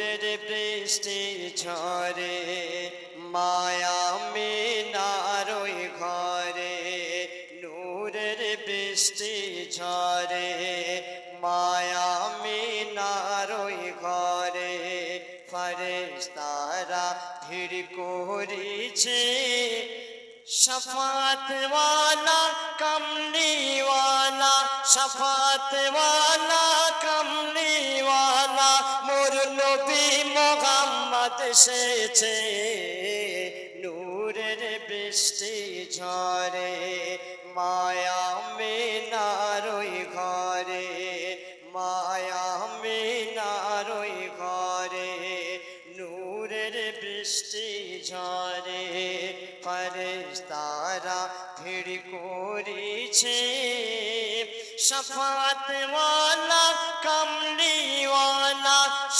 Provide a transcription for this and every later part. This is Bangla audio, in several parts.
নূরের বৃষ্টি ঝরে, মায়া মিনার ওই ঘরে, নূরের বৃষ্টি ঝরে, মায়া মিনার ওই ঘরে। ফরেস্তারা ভিড় করিছে শফাতওয়ালা কমলিওয়ালা শফাতওয়ালা কমলিওয়ালা। মোর নবী মোহাম্মদ এসেছে, নূরের বৃষ্টি ঝরে, মায়া মিনার ওই ঘরে, মায়া মিনার ওই ঘরে, নূরের বৃষ্টি ঝরে ফরেস্তারা ভিড় করিছে শফাতওয়ালা কমলিওয়ালা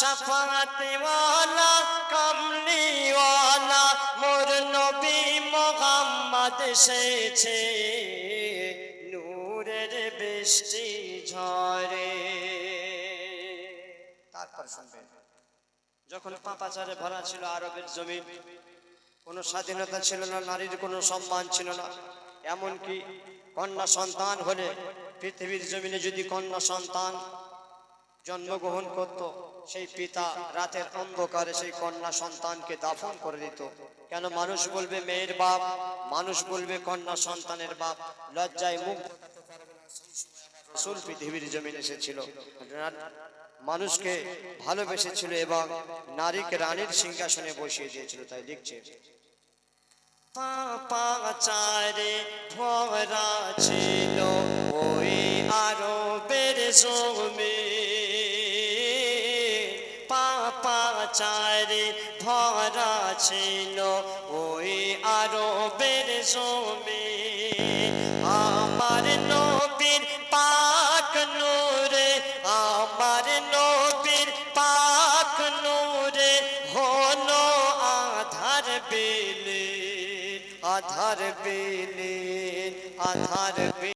শফাতওয়ালা কমলিওয়ালা, মোর নবী মোহাম্মদ এসেছে। নূরের বৃষ্টি ঝরে। তারপর শুনবেন, যখন পাপাচারে ভরা ছিল আরবের জমি কোনো স্বাধীনতা ছিল না, নারীর কোনো সম্মান ছিল না। এমনকি কন্যা সন্তান হলে পৃথিবীর জমিনে যদি কন্যা সন্তান জন্মগ্রহণ করত, সেই পিতা রাতের অন্ধকারে সেই কন্যা সন্তানকে দাফন করে দিত। কেন মানুষ বলবে মেয়ের বাপ? মানুষ বলবে কন্যা সন্তানের বাপ। লজ্জায় মুখ রসুল পৃথিবীর জমিন এসেছিল। মানুষকে ভালোবেসেছিল এবং নারীকে রানীর সিংহাসনে বসিয়ে দিয়েছিল, তাই লিখছে। পাপাচারে ভরা ছিল ওই আরবের জমি। পাপাচারে ভরা ছিল, ওই আরবের জমি। আমার নবীর পাক নূরে, আমার নবীর পাক নূরে হলো আধার বেলে আধার বেলে আধার